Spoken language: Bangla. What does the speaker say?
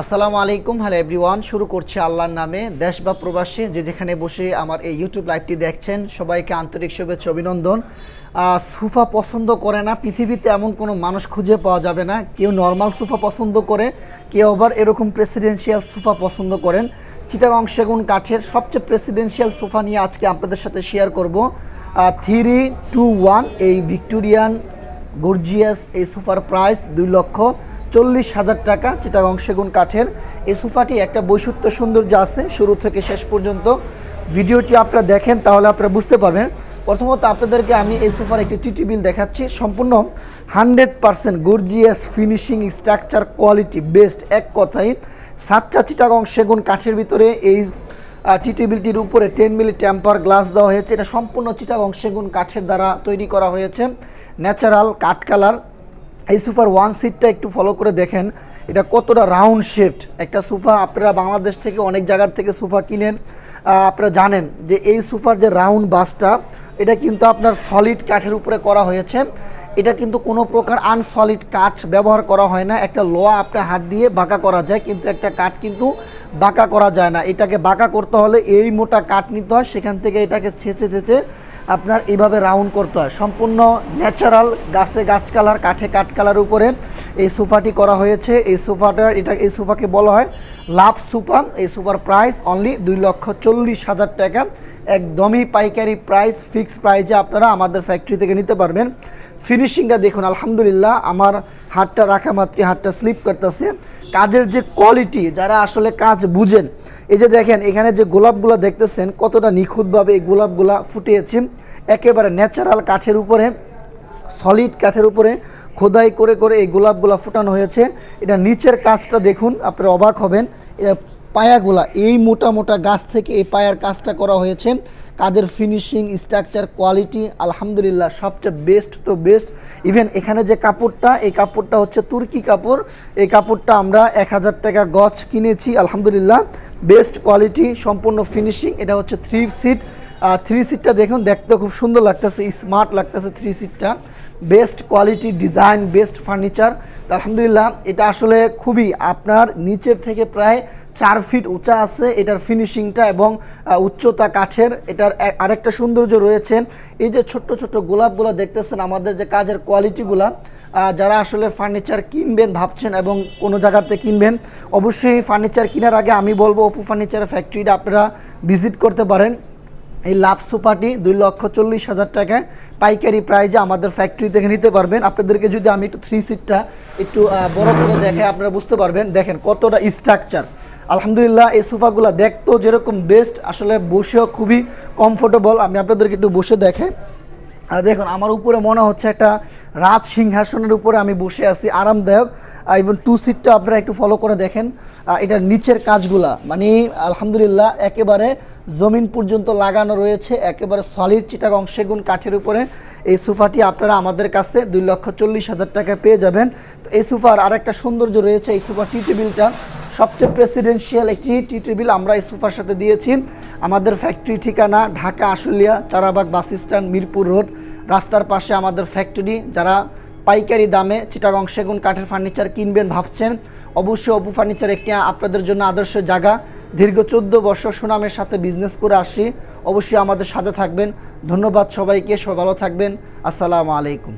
আসসালামু আলাইকুম। হ্যালো এভরিওয়ান শুরু করছি আল্লাহর নামে। দেশ বা প্রবাসী যে যেখানে বসে আমার এই ইউটিউব লাইভটি দেখছেন, সবাইকে আন্তরিক শুভেচ্ছা, অভিনন্দন। সুফা পছন্দ করে না, পৃথিবীতে এমন কোনো মানুষ খুঁজে পাওয়া যাবে না। কেউ নর্মাল সোফা পছন্দ করে, কেউ আবার এরকম প্রেসিডেন্সিয়াল সোফা পছন্দ করেন। চিটাগং সেগুন কাঠের সবচেয়ে প্রেসিডেন্সিয়াল সোফা নিয়ে আজকে আপনাদের সাথে শেয়ার করব। থ্রি টু ওয়ান এই ভিক্টোরিয়ান গর্জিয়াস এই সোফার প্রাইস দুই লক্ষ। চল্লিশ হাজার টাকা চিটাগং সেগুন কাঠের এই সোফাটি একটা বৈশিষ্ট্য সৌন্দর্য আছে। শুরু থেকে শেষ পর্যন্ত ভিডিওটি আপনারা দেখেন, তাহলে আপনারা বুঝতে পারবেন। প্রথমত আপনাদেরকে আমি এই সোফার একটি টিটি বিল দেখাচ্ছি। সম্পূর্ণ hundred percent gorgeous finishing structure, quality best এক কথাই সাতটা চিটাগং সেগুন কাঠের ভিতরে এই টি টেবিলটির উপরে টেন মিলি টেম্পার গ্লাস দেওয়া হয়েছে। এটা সম্পূর্ণ চিটাগং সেগুন কাঠের দ্বারা তৈরি করা হয়েছে। ন্যাচারাল কাঠ কালার এই সোফার ওয়ান সিটটা একটু ফলো করে দেখেন, এটা কতটা রাউন্ড শেপড একটা সোফা আপনারা বাংলাদেশ থেকে অনেক জায়গার থেকে সোফা কিনেন আপনারা জানেন যে এই সোফার যে রাউন্ড বাসটা এটা কিন্তু আপনার সলিড কাঠের উপরে করা হয়েছে। এটা কিন্তু কোনো প্রকার আনসলিড কাঠ ব্যবহার করা হয় না। একটা লোয়া আপনার হাত দিয়ে বাঁকা করা যায়, কিন্তু একটা কাঠ কিন্তু বাঁকা করা যায় না। এটাকে বাঁকা করতে হলে এই মোটা কাঠ নিতে হয়, সেখান থেকে এটাকে ছেঁচে ছেঁচে আপনার এইভাবে রাউন্ড করতে হয়। সম্পূর্ণ ন্যাচারাল গাছে গাছ কালার, কাঠে কাঠ কালার উপরে এই সোফাটি করা হয়েছে। এই সোফাটা, এটা এই সোফাকে বলা হয় লাভ সুপার। এই সুপার প্রাইস অনলি দুই লক্ষ চল্লিশ হাজার টাকা। একদমই পাইকারি প্রাইস ফিক্সড প্রাইসে আপনারা আমাদের ফ্যাক্টরি থেকে নিতে পারবেন। ফিনিশিংটা দেখুন, আলহামদুলিল্লাহ, আমার হাতটা রাখা মাত্রই হাতটা স্লিপ করতেছে। কাজের যে কোয়ালিটি যারা আসলে কাজ বুঝেন, এই যে দেখেন, এখানে যে গোলাপগুলো দেখতেছেন, কতটা নিখুঁতভাবে এই গোলাপগুলা ফুটিয়েছে। একেবারে ন্যাচারাল কাঠের উপরে সলিড কাঠের উপরে খোদাই করে করে এই গোলাপগুলা ফুটানো হয়েছে। এটা নিচের কাজটা দেখুন, আপনারা অবাক হবেন। এটা পায়াগুলা, এই মোটা মোটা গাছ থেকে এই পায়ার কাজটা করা হয়েছে। কাজের ফিনিশিং স্ট্রাকচার কোয়ালিটি আলহামদুলিল্লাহ, সবচেয়ে বেস্ট তো বেস্ট ইভেন এখানে যে কাপড়টা, এই কাপড়টা হচ্ছে তুর্কি কাপড়। এই কাপড়টা আমরা এক হাজার টাকা গছ কিনেছি, আলহামদুলিল্লাহ। বেস্ট কোয়ালিটি সম্পূর্ণ ফিনিশিং এটা হচ্ছে থ্রি সিট থ্রি সিটটা দেখুন, দেখতে খুব সুন্দর লাগতেছে স্মার্ট লাগতেছে থ্রি সিটটা best quality design best furniture আলহামদুলিল্লাহ, এটা আসলে খুবই আপনার নিচের থেকে প্রায় চার ফিট উঁচা আছে, এটার ফিনিশিংটা এবং উচ্চতা কাঠের, এটার আরেকটা সৌন্দর্য রয়েছে। এই যে ছোট্ট ছোট্ট গোলাপগুলো দেখতেছেন, আমাদের যে কাজের কোয়ালিটিগুলা যারা আসলে ফার্নিচার কিনবেন ভাবছেন এবং কোনো জায়গাতে কিনবেন, অবশ্যই ফার্নিচার কেনার আগে আমি বলব, অপু ফার্নিচার ফ্যাক্টরিটা আপনারা ভিজিট করতে পারেন। এই লাভ সোফাটি দুই লক্ষ চল্লিশ হাজার টাকায় পাইকারি প্রাইজে আমাদের ফ্যাক্টরি থেকে নিতে পারবেন। আপনাদেরকে যদি আমি একটু থ্রি সিটটা একটু বড় করে দেখে আপনারা বুঝতে পারবেন। দেখেন কতটা স্ট্রাকচার আলহামদুলিল্লাহ, এই সোফাগুলো দেখতেও যেরকম বেস্ট আসলে বসেও খুবই কমফোর্টেবল আমি আপনাদেরকে একটু বসে দেখে। আর দেখুন, আমার উপরে মনে হচ্ছে একটা রাজ সিংহাসনের উপরে আমি বসে আছি, আরামদায়ক। ইভেন টু সিটটা আপনারা একটু ফলো করে দেখেন। এটার নিচের কাজগুলা মানে আলহামদুলিল্লাহ, একেবারে জমিন পর্যন্ত লাগানো রয়েছে, একেবারে সলিড চিটাগং সেগুন কাঠের উপরে। এই সোফাটি আপনারা আমাদের কাছে দুই লক্ষ চল্লিশ হাজার টাকায় পেয়ে যাবেন। তো এই সোফার আরেকটা সৌন্দর্য রয়েছে এই সোফার টি। টেবিলটা সবচেয়ে প্রেসিডেন্সিয়াল একটি টি টেবিল আমরা এই সোফার সাথে দিয়েছি। আমাদের ফ্যাক্টরি ঠিকানা Dhaka, Ashulia, Charabag bus stand Mirpur road রাস্তার পাশে আমাদের ফ্যাক্টরি যারা পাইকারি দামে চিটাগং সেগুন কাঠের ফার্নিচার কিনবেন ভাবছেন, অবশ্যই অপু ফার্নিচার একটি আপনাদের জন্য আদর্শ জায়গা। দীর্ঘ চোদ্দ বছর সুনামের সাথে বিজনেস করে আসি। অবশ্যই আমাদের সাথে থাকবেন। ধন্যবাদ সবাইকে, সবাই ভালো থাকবেন। আসসালামু আলাইকুম।